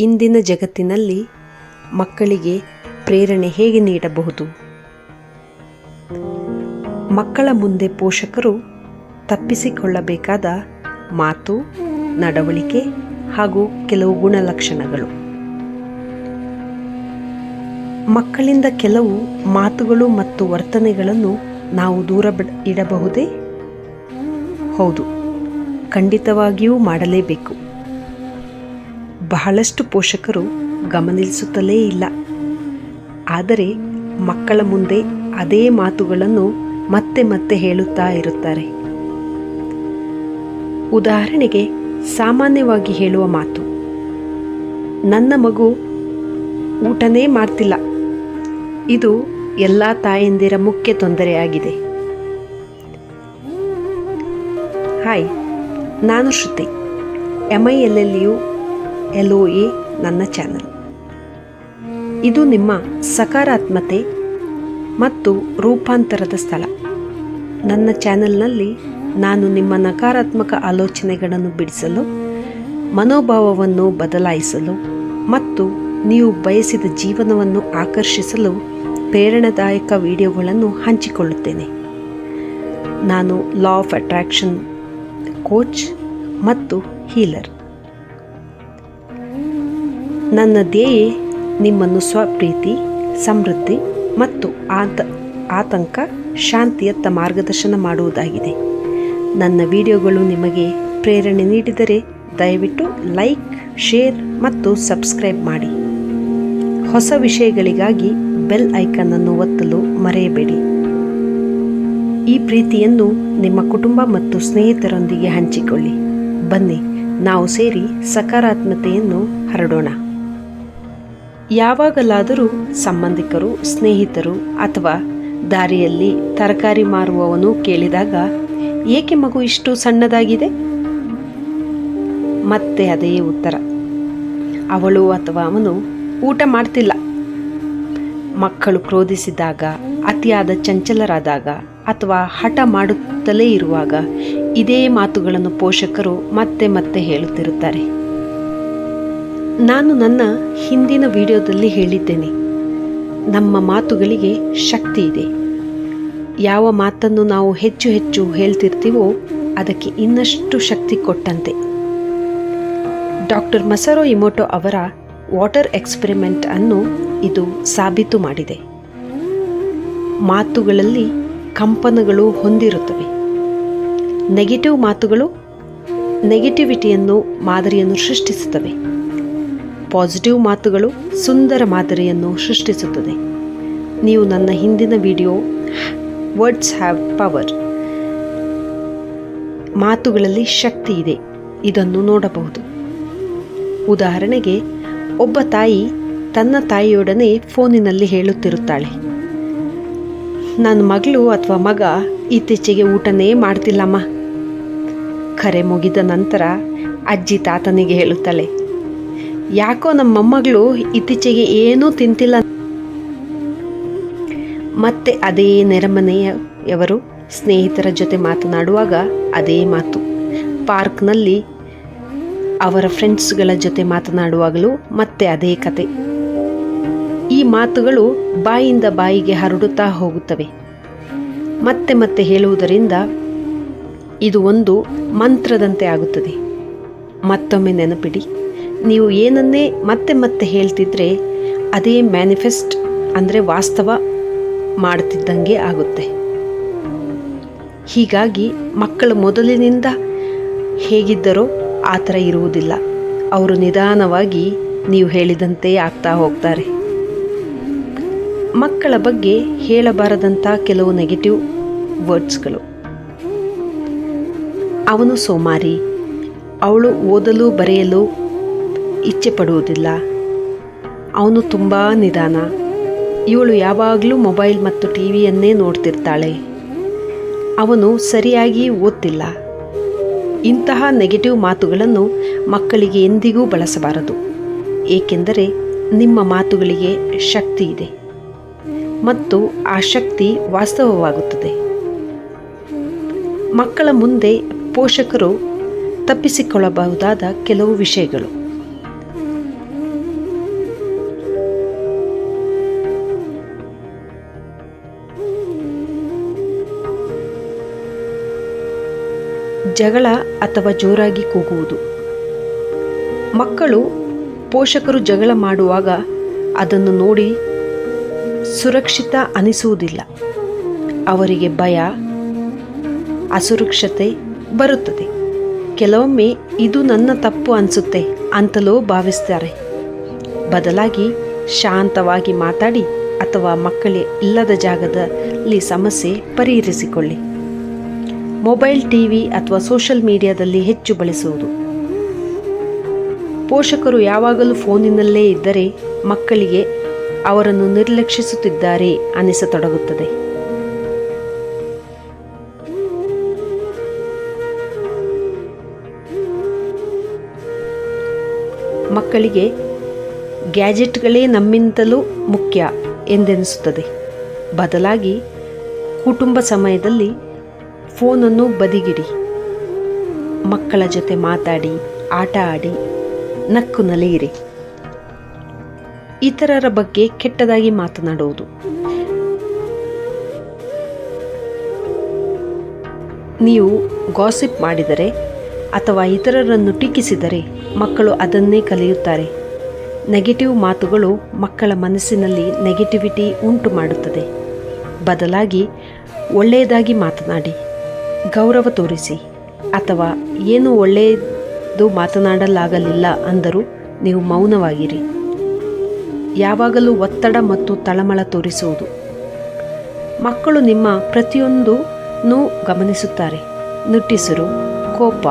ಇಂದಿನ ಜಗತ್ತಿನಲ್ಲಿ ಮಕ್ಕಳಿಗೆ ಪ್ರೇರಣೆ ಹೇಗೆ ನೀಡಬಹುದು? ಮಕ್ಕಳ ಮುಂದೆ ಪೋಷಕರು ತಪ್ಪಿಸಿಕೊಳ್ಳಬೇಕಾದ ಮಾತು, ನಡವಳಿಕೆ ಹಾಗೂ ಕೆಲವು ಗುಣಲಕ್ಷಣಗಳು. ಮಕ್ಕಳಿಂದ ಕೆಲವು ಮಾತುಗಳು ಮತ್ತು ವರ್ತನೆಗಳನ್ನು ನಾವು ದೂರ ಇಡಬಹುದೇ? ಹೌದು, ಖಂಡಿತವಾಗಿಯೂ ಮಾಡಲೇಬೇಕು. ಬಹಳಷ್ಟು ಪೋಷಕರು ಗಮನಿಸುತ್ತಲೇ ಇಲ್ಲ. ಆದರೆ ಮಕ್ಕಳ ಮುಂದೆ ಅದೇ ಮಾತುಗಳನ್ನು ಮತ್ತೆ ಮತ್ತೆ ಹೇಳುತ್ತಾ ಇರುತ್ತಾರೆ. ಉದಾಹರಣೆಗೆ ಸಾಮಾನ್ಯವಾಗಿ ಹೇಳುವ ಮಾತು, ನನ್ನ ಮಗು ಊಟನೇ ಮಾಡ್ತಿಲ್ಲ. ಇದು ಎಲ್ಲ ತಾಯಂದಿರ ಮುಖ್ಯ ತೊಂದರೆಯಾಗಿದೆ. ಹಾಯ್, ನಾನು Shruti. M I L L U L A ನನ್ನ ಚಾನಲ್ ಇದು ನಿಮ್ಮ ಸಕಾರಾತ್ಮತೆ ಮತ್ತು ರೂಪಾಂತರದ ಸ್ಥಳ. ನನ್ನ ಚಾನೆಲ್ನಲ್ಲಿ ನಾನು ನಿಮ್ಮ ನಕಾರಾತ್ಮಕ ಆಲೋಚನೆಗಳನ್ನು ಬಿಡಿಸಲು, ಮನೋಭಾವವನ್ನು ಬದಲಾಯಿಸಲು ಮತ್ತು ನೀವು ಬಯಸಿದ ಜೀವನವನ್ನು ಆಕರ್ಷಿಸಲು ಪ್ರೇರಣಾದಾಯಕ ವಿಡಿಯೋಗಳನ್ನು ಹಂಚಿಕೊಳ್ಳುತ್ತೇನೆ. ನಾನು ಲಾ ಆಫ್ ಅಟ್ರಾಕ್ಷನ್ ಕೋಚ್ ಮತ್ತು ಹೀಲರ್ ನನ್ನ ಧ್ಯೇಯ ನಿಮ್ಮನ್ನು ಸ್ವಪ್ರೀತಿ, ಸಮೃದ್ಧಿ ಮತ್ತು ಆತ, ಆತಂಕ, ಶಾಂತಿಯತ್ತ ಮಾರ್ಗದರ್ಶನ ಮಾಡುವುದಾಗಿದೆ. ನನ್ನ ವಿಡಿಯೋಗಳು ನಿಮಗೆ ಪ್ರೇರಣೆ ನೀಡಿದರೆ ದಯವಿಟ್ಟು ಲೈಕ್, ಶೇರ್ ಮತ್ತು ಸಬ್ಸ್ಕ್ರೈಬ್ ಮಾಡಿ. ಹೊಸ ವಿಷಯಗಳಿಗಾಗಿ ಬೆಲ್ ಐಕನ್ನನ್ನು ಒತ್ತಲು ಮರೆಯಬೇಡಿ. ಈ ಪ್ರೀತಿಯನ್ನು ನಿಮ್ಮ ಕುಟುಂಬ ಮತ್ತು ಸ್ನೇಹಿತರೊಂದಿಗೆ ಹಂಚಿಕೊಳ್ಳಿ. ಬನ್ನಿ, ನಾವು ಸೇರಿ ಸಕಾರಾತ್ಮತೆಯನ್ನು ಹರಡೋಣ. ಯಾವಾಗಲಾದರೂ ಸಂಬಂಧಿಕರು, ಸ್ನೇಹಿತರು ಅಥವಾ ದಾರಿಯಲ್ಲಿ ತರಕಾರಿ ಮಾರುವವನು ಕೇಳಿದಾಗ, ಏಕೆ ಮಗು ಇಷ್ಟು ಸಣ್ಣದಾಗಿದೆ? ಮತ್ತೆ ಅದೇ ಉತ್ತರ. ಅವಳು ಅಥವಾ ಅವನು ಊಟ ಮಾಡ್ತಿಲ್ಲ. ಮಕ್ಕಳು ಕ್ರೋಧಿಸಿದಾಗ, ಅತಿಯಾದ ಚಂಚಲರಾದಾಗ ಅಥವಾ ಹಠ ಮಾಡುತ್ತಲೇ ಇರುವಾಗ, ಇದೇ ಮಾತುಗಳನ್ನು ಪೋಷಕರು ಮತ್ತೆ ಮತ್ತೆ ಹೇಳುತ್ತಿರುತ್ತಾರೆ. ನಾನು ನನ್ನ ಹಿಂದಿನ ವಿಡಿಯೋದಲ್ಲಿ ಹೇಳಿದ್ದೇನೆ. ನಮ್ಮ ಮಾತುಗಳಿಗೆ ಶಕ್ತಿ ಇದೆ. ಯಾವ ಮಾತನ್ನು ನಾವು ಹೆಚ್ಚು ಹೆಚ್ಚು ಹೇಳ್ತಿರ್ತೀವೋ ಅದಕ್ಕೆ ಇನ್ನಷ್ಟು ಶಕ್ತಿ ಕೊಟ್ಟಂತೆ. ಡಾಕ್ಟರ್ ಮಸರೋ ಇಮೋಟೋ ಅವರ ವಾಟರ್ ಎಕ್ಸ್ಪೆರಿಮೆಂಟ್ ಅನ್ನು ಇದು ಸಾಬೀತು ಮಾಡಿದೆ. ಮಾತುಗಳಲ್ಲಿ ಕಂಪನಗಳು ಹೊಂದಿರುತ್ತವೆ. ನೆಗೆಟಿವ್ ಮಾತುಗಳು ನೆಗೆಟಿವಿಟಿಯನ್ನು ಮಾದರಿಯನ್ನು ಸೃಷ್ಟಿಸುತ್ತವೆ. ಪಾಸಿಟಿವ್ ಮಾತುಗಳು ಸುಂದರ ಮಾದರಿಯನ್ನು ಸೃಷ್ಟಿಸುತ್ತದೆ. ನೀವು ನನ್ನ ಹಿಂದಿನ ವಿಡಿಯೋ ವರ್ಡ್ಸ್ ಹ್ಯಾವ್ ಪವರ್ ಮಾತುಗಳಲ್ಲಿ ಶಕ್ತಿ ಇದೆ. ಇದನ್ನು ನೋಡಬಹುದು. ಉದಾಹರಣೆಗೆ, ಒಬ್ಬ ತಾಯಿ ತನ್ನ ತಾಯಿಯೊಡನೆ ಫೋನಿನಲ್ಲಿ ಹೇಳುತ್ತಿರುತ್ತಾಳೆ. ನನ್ನ ಮಗಳು ಅಥವಾ ಮಗ ಇತ್ತೀಚೆಗೆ ಊಟನೇ ಮಾಡ್ತಿಲ್ಲಮ್ಮ. ಕರೆ ಮುಗಿದ ನಂತರ ಅಜ್ಜಿ ತಾತನಿಗೆ ಹೇಳುತ್ತಾಳೆ ಯಾಕೋ ನಮ್ಮ ಮೊಮ್ಮಗಳು ಇತ್ತೀಚೆಗೆ ಏನೂ ತಿಂತಿಲ್ಲ. ಮತ್ತೆ ಅದೇ ನೆರೆಮನೆಯವರು ಸ್ನೇಹಿತರ ಜೊತೆ ಮಾತನಾಡುವಾಗ ಅದೇ ಮಾತು. ಪಾರ್ಕ್ನಲ್ಲಿ ಅವರ ಫ್ರೆಂಡ್ಸ್ಗಳ ಜೊತೆ ಮಾತನಾಡುವಾಗಲೂ ಮತ್ತೆ ಅದೇ ಕತೆ. ಈ ಮಾತುಗಳು ಬಾಯಿಂದ ಬಾಯಿಗೆ ಹರಡುತ್ತಾ ಹೋಗುತ್ತವೆ. ಮತ್ತೆ ಮತ್ತೆ ಹೇಳುವುದರಿಂದ ಇದು ಒಂದು ಮಂತ್ರದಂತೆ ಆಗುತ್ತದೆ. ಮತ್ತೊಮ್ಮೆ ನೆನಪಿಡಿ. ನೀವು ಏನನ್ನೇ ಮತ್ತೆ ಮತ್ತೆ ಹೇಳ್ತಿದ್ರೆ ಅದೇ ಮ್ಯಾನಿಫೆಸ್ಟ್ ಅಂದರೆ ವಾಸ್ತವ ಮಾಡ್ತಿದ್ದಂಗೆ ಆಗುತ್ತೆ. ಹೀಗಾಗಿ ಮಕ್ಕಳು ಮೊದಲಿನಿಂದ ಹೇಗಿದ್ದರೋ ಆ ಥರ ಇರುವುದಿಲ್ಲ. ಅವರು ನಿಧಾನವಾಗಿ ನೀವು ಹೇಳಿದಂತೆ ಆಗ್ತಾ ಹೋಗ್ತಾರೆ. ಮಕ್ಕಳ ಬಗ್ಗೆ ಹೇಳಬಾರದಂಥ ಕೆಲವು ನೆಗೆಟಿವ್ ವರ್ಡ್ಸ್ಗಳು ಅವನು ಸೋಮಾರಿ, ಅವಳು ಓದಲು ಬರೆಯಲು ಇಚ್ಛೆ ಪಡುವುದಿಲ್ಲ ಅವನು ತುಂಬ ನಿಧಾನ. ಇವಳು ಯಾವಾಗಲೂ ಮೊಬೈಲ್ ಮತ್ತು ಟಿ ವಿಯನ್ನೇ ನೋಡ್ತಿರ್ತಾಳೆ. ಅವನು ಸರಿಯಾಗಿ ಓದ್ತಿಲ್ಲ. ಇಂತಹ ನೆಗೆಟಿವ್ ಮಾತುಗಳನ್ನು ಮಕ್ಕಳಿಗೆ ಎಂದಿಗೂ ಬಳಸಬಾರದು. ಏಕೆಂದರೆ ನಿಮ್ಮ ಮಾತುಗಳಿಗೆ ಶಕ್ತಿ ಇದೆ. ಮತ್ತು ಆ ಶಕ್ತಿ ವಾಸ್ತವವಾಗುತ್ತದೆ. ಮಕ್ಕಳ ಮುಂದೆ ಪೋಷಕರು ತಪ್ಪಿಸಿಕೊಳ್ಳಬಹುದಾದ ಕೆಲವು ವಿಷಯಗಳು. ಜಗಳ ಅಥವಾ ಜೋರಾಗಿ ಕೂಗುವುದು. ಮಕ್ಕಳು ಪೋಷಕರು ಜಗಳ ಮಾಡುವಾಗ ಅದನ್ನು ನೋಡಿ ಸುರಕ್ಷಿತ ಅನಿಸುವುದಿಲ್ಲ. ಅವರಿಗೆ ಭಯ, ಅಸುರಕ್ಷತೆ ಬರುತ್ತದೆ. ಕೆಲವೊಮ್ಮೆ ಇದು ನನ್ನ ತಪ್ಪು ಅನಿಸುತ್ತೆ ಅಂತಲೋ ಭಾವಿಸ್ತಾರೆ. ಬದಲಾಗಿ ಶಾಂತವಾಗಿ ಮಾತಾಡಿ ಅಥವಾ ಮಕ್ಕಳೇ ಇಲ್ಲದ ಜಾಗದಲ್ಲಿ ಸಮಸ್ಯೆ ಪರಿಹರಿಸಿಕೊಳ್ಳಿ. ಮೊಬೈಲ್ ಟಿವಿ ಅಥವಾ ಸೋಷಲ್ ಮೀಡಿಯಾದಲ್ಲಿ ಹೆಚ್ಚು ಬಳಸುವುದು. ಪೋಷಕರು ಯಾವಾಗಲೂ ಫೋನಿನಲ್ಲೇ ಇದ್ದರೆ ಮಕ್ಕಳಿಗೆ ಅವರನ್ನು ನಿರ್ಲಕ್ಷಿಸುತ್ತಿದ್ದಾರೆ ಅನಿಸತೊಡಗುತ್ತದೆ. ಮಕ್ಕಳಿಗೆ ಗ್ಯಾಜೆಟ್ಗಳೇ ನಮ್ಮಿಂತಲೂ ಮುಖ್ಯ ಎಂದೆನಿಸುತ್ತದೆ. ಬದಲಾಗಿ ಕುಟುಂಬ ಸಮಯದಲ್ಲಿ ಫೋನನ್ನು ಬದಿಗಿಡಿ. ಮಕ್ಕಳ ಜೊತೆ ಮಾತಾಡಿ, ಆಟ ಆಡಿ ನಕ್ಕು ನಲಿಯಿರಿ ಇತರರ ಬಗ್ಗೆ ಕೆಟ್ಟದಾಗಿ ಮಾತನಾಡುವುದು. ನೀವು ಗಾಸಿಪ್ ಮಾಡಿದರೆ ಅಥವಾ ಇತರರನ್ನು ಟೀಕಿಸಿದರೆ ಮಕ್ಕಳು ಅದನ್ನೇ ಕಲಿಯುತ್ತಾರೆ. ನೆಗೆಟಿವ್ ಮಾತುಗಳು ಮಕ್ಕಳ ಮನಸ್ಸಿನಲ್ಲಿ ನೆಗೆಟಿವಿಟಿ ಉಂಟು ಮಾಡುತ್ತದೆ ಬದಲಾಗಿ ಒಳ್ಳೆಯದಾಗಿ ಮಾತನಾಡಿ. ಗೌರವ ತೋರಿಸಿ ಅಥವಾ ಏನು ಒಳ್ಳೆಯದು ಮಾತನಾಡಲಾಗಲಿಲ್ಲ ಅಂದರೂ ನೀವು ಮೌನವಾಗಿರಿ. ಯಾವಾಗಲೂ ಒತ್ತಡ ಮತ್ತು ತಳಮಳ ತೋರಿಸುವುದು. ಮಕ್ಕಳು ನಿಮ್ಮ ಪ್ರತಿಯೊಂದನ್ನು ಗಮನಿಸುತ್ತಾರೆ. ನುಟ್ಟಿಸರು, ಕೋಪ,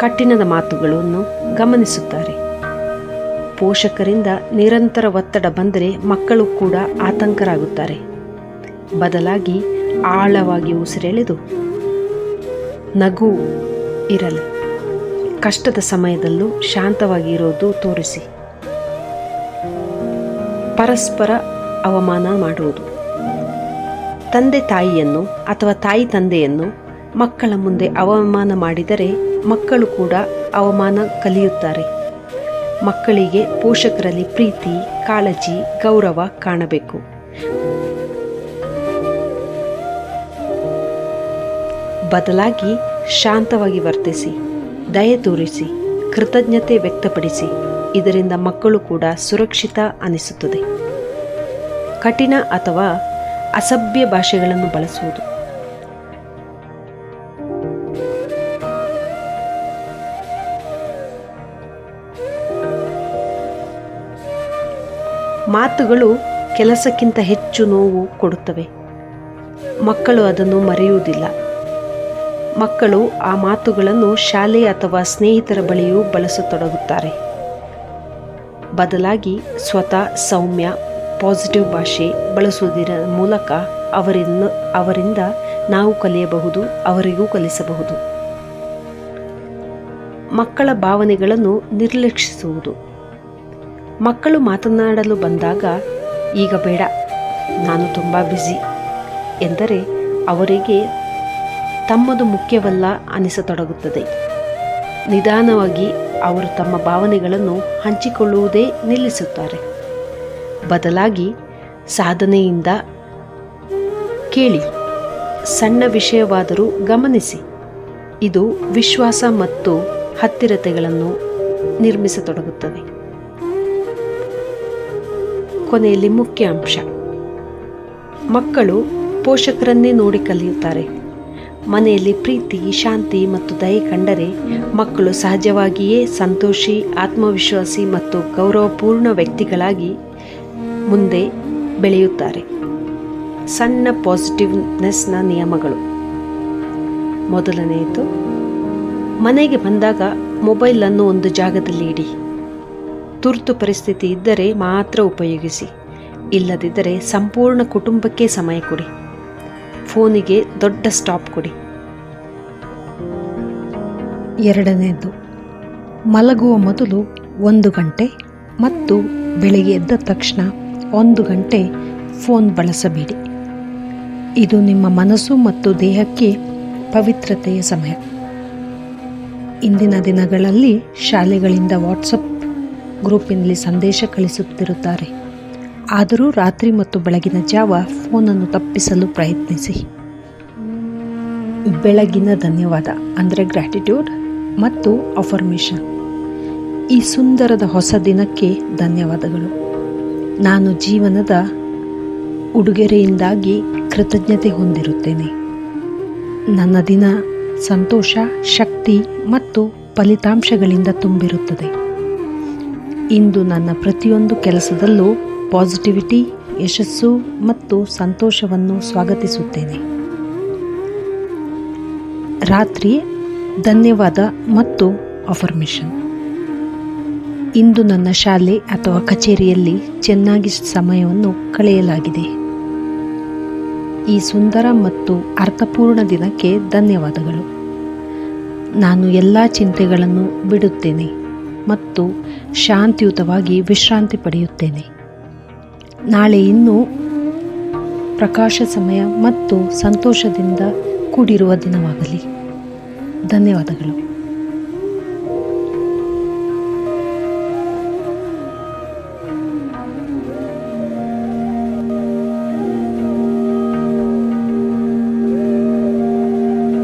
ಕಠಿಣದ ಮಾತುಗಳನ್ನು ಗಮನಿಸುತ್ತಾರೆ. ಪೋಷಕರಿಂದ ನಿರಂತರ ಒತ್ತಡ ಬಂದರೆ ಮಕ್ಕಳು ಕೂಡ ಆತಂಕರಾಗುತ್ತಾರೆ. ಬದಲಾಗಿ ಆಳವಾಗಿ ಉಸಿರೆಳೆದು ನಗು ಇರಲಿ. ಕಷ್ಟದ ಸಮಯದಲ್ಲೂ ಶಾಂತವಾಗಿ ಇರೋದು ತೋರಿಸಿ. ಪರಸ್ಪರ ಅವಮಾನ ಮಾಡುವುದು. ತಂದೆ ತಾಯಿಯನ್ನು ಅಥವಾ ತಾಯಿ ತಂದೆಯನ್ನು ಮಕ್ಕಳ ಮುಂದೆ ಅವಮಾನ ಮಾಡಿದರೆ ಮಕ್ಕಳು ಕೂಡ ಅವಮಾನ ಕಲಿಯುತ್ತಾರೆ. ಮಕ್ಕಳಿಗೆ ಪೋಷಕರಲ್ಲಿ ಪ್ರೀತಿ, ಕಾಳಜಿ, ಗೌರವ ಕಾಣಬೇಕು. ಬದಲಾಗಿ ಶಾಂತವಾಗಿ ವರ್ತಿಸಿ, ದಯೆ ತೋರಿಸಿ, ಕೃತಜ್ಞತೆ ವ್ಯಕ್ತಪಡಿಸಿ, ಇದರಿಂದ ಮಕ್ಕಳು ಕೂಡ ಸುರಕ್ಷಿತ ಅನಿಸುತ್ತದೆ. ಕಠಿಣ ಅಥವಾ ಅಸಭ್ಯ ಭಾಷೆಗಳನ್ನು ಬಳಸುವುದು. ಮಾತುಗಳು ಕೆಲಸಕ್ಕಿಂತ ಹೆಚ್ಚು ನೋವು ಕೊಡುತ್ತವೆ. ಮಕ್ಕಳು ಅದನ್ನು ಮರೆಯುವುದಿಲ್ಲ. ಮಕ್ಕಳು ಆ ಮಾತುಗಳನ್ನು ಶಾಲೆ ಅಥವಾ ಸ್ನೇಹಿತರ ಬಳಿಯೂ ಬಳಸತೊಡಗುತ್ತಾರೆ. ಬದಲಾಗಿ ಸ್ವತಃ ಸೌಮ್ಯ ಪಾಸಿಟಿವ್ ಭಾಷೆ ಬಳಸುವುದರ ಮೂಲಕ ಅವರಿಂದ ಅವರಿಂದ ನಾವು ಕಲಿಯಬಹುದು, ಅವರಿಗೂ ಕಲಿಸಬಹುದು. ಮಕ್ಕಳ ಭಾವನೆಗಳನ್ನು ನಿರ್ಲಕ್ಷಿಸುವುದು. ಮಕ್ಕಳು ಮಾತನಾಡಲು ಬಂದಾಗ, ಈಗ ಬೇಡ, ನಾನು ತುಂಬ ಬ್ಯುಸಿ ಎಂದರೆ ಅವರಿಗೆ ತಮ್ಮದು ಮುಖ್ಯವಲ್ಲ ಅನಿಸತೊಡಗುತ್ತದೆ. ನಿಧಾನವಾಗಿ ಅವರು ತಮ್ಮ ಭಾವನೆಗಳನ್ನು ಹಂಚಿಕೊಳ್ಳುವುದೇ ನಿಲ್ಲಿಸುತ್ತಾರೆ. ಬದಲಾಗಿ ಸಾಧನೆಯಿಂದ ಕೇಳಿ, ಸಣ್ಣ ವಿಷಯವಾದರೂ ಗಮನಿಸಿ, ಇದು ವಿಶ್ವಾಸ ಮತ್ತು ಹತ್ತಿರತೆಗಳನ್ನು ನಿರ್ಮಿಸತೊಡಗುತ್ತದೆ. ಕೊನೆಯಲ್ಲಿ ಮುಖ್ಯ ಅಂಶ ಮಕ್ಕಳು ಪೋಷಕರನ್ನೇ ನೋಡಿ ಕಲಿಯುತ್ತಾರೆ. ಮನೆಯಲ್ಲಿ ಪ್ರೀತಿ, ಶಾಂತಿ ಮತ್ತು ದಯೆ ಕಂಡರೆ ಮಕ್ಕಳು ಸಹಜವಾಗಿಯೇ ಸಂತೋಷಿ, ಆತ್ಮವಿಶ್ವಾಸಿ ಮತ್ತು ಗೌರವಪೂರ್ಣ ವ್ಯಕ್ತಿಗಳಾಗಿ ಮುಂದೆ ಬೆಳೆಯುತ್ತಾರೆ. ಸಣ್ಣ ಪಾಸಿಟಿವ್ನೆಸ್ನ ನಿಯಮಗಳು. ಮೊದಲನೆಯದು, ಮನೆಗೆ ಬಂದಾಗ ಮೊಬೈಲನ್ನು ಒಂದು ಜಾಗದಲ್ಲಿ ಇಡಿ. ತುರ್ತು ಪರಿಸ್ಥಿತಿ ಇದ್ದರೆ ಮಾತ್ರ ಉಪಯೋಗಿಸಿ. ಇಲ್ಲದಿದ್ದರೆ ಸಂಪೂರ್ಣ ಕುಟುಂಬಕ್ಕೆ ಸಮಯ ಕೊಡಿ. ಫೋನಿಗೆ ದೊಡ್ಡ ಸ್ಟಾಪ್ ಕೊಡಿ. ಎರಡನೆಯದು ಮಲಗುವ ಮೊದಲು ಒಂದು ಗಂಟೆ ಮತ್ತು ಬೆಳಿಗ್ಗೆ ಎದ್ದ ತಕ್ಷಣ ಒಂದು ಗಂಟೆ ಫೋನ್ ಬಳಸಬೇಡಿ. ಇದು ನಿಮ್ಮ ಮನಸ್ಸು ಮತ್ತು ದೇಹಕ್ಕೆ ಪವಿತ್ರತೆಯ ಸಮಯ. ಇಂದಿನ ದಿನಗಳಲ್ಲಿ ಶಾಲೆಗಳಿಂದ ವಾಟ್ಸಪ್ ಗ್ರೂಪಿನಲ್ಲಿ ಸಂದೇಶ ಕಳಿಸುತ್ತಿರುತ್ತಾರೆ. ಆದರೂ ರಾತ್ರಿ ಮತ್ತು ಬೆಳಗಿನ ಜಾವ ಫೋನನ್ನು ತಪ್ಪಿಸಲು ಪ್ರಯತ್ನಿಸಿ. ಬೆಳಗಿನ ಧನ್ಯವಾದ, ಅಂದರೆ ಗ್ರ್ಯಾಟಿಟ್ಯೂಡ್ ಮತ್ತು ಅಫರ್ಮೇಷನ್ ಈ ಸುಂದರದ ಹೊಸ ದಿನಕ್ಕೆ ಧನ್ಯವಾದಗಳು. ನಾನು ಜೀವನದ ಉಡುಗೊರೆಯಿಂದಾಗಿ ಕೃತಜ್ಞತೆ ಹೊಂದಿರುತ್ತೇನೆ. ನನ್ನ ದಿನ ಸಂತೋಷ, ಶಕ್ತಿ ಮತ್ತು ಫಲಿತಾಂಶಗಳಿಂದ ತುಂಬಿರುತ್ತದೆ. ಇಂದು ನನ್ನ ಪ್ರತಿಯೊಂದು ಕೆಲಸದಲ್ಲೂ ಪಾಸಿಟಿವಿಟಿ, ಯಶಸ್ಸು ಮತ್ತು ಸಂತೋಷವನ್ನು ಸ್ವಾಗತಿಸುತ್ತೇನೆ. ರಾತ್ರಿ ಧನ್ಯವಾದ ಮತ್ತು ಅಫರ್ಮೇಷನ್ ಇಂದು ನನ್ನ ಶಾಲೆ ಅಥವಾ ಕಚೇರಿಯಲ್ಲಿ ಚೆನ್ನಾಗಿ ಸಮಯವನ್ನು ಕಳೆಯಲಾಗಿದೆ. ಈ ಸುಂದರ ಮತ್ತು ಅರ್ಥಪೂರ್ಣ ದಿನಕ್ಕೆ ಧನ್ಯವಾದಗಳು. ನಾನು ಎಲ್ಲ ಚಿಂತೆಗಳನ್ನು ಬಿಡುತ್ತೇನೆ ಮತ್ತು ಶಾಂತಿಯುತವಾಗಿ ವಿಶ್ರಾಂತಿ ಪಡೆಯುತ್ತೇನೆ. ನಾಳೆ ಇನ್ನೂ ಪ್ರಕಾಶ ಸಮಯ ಮತ್ತು ಸಂತೋಷದಿಂದ ಕೂಡಿರುವ ದಿನವಾಗಲಿ. ಧನ್ಯವಾದಗಳು.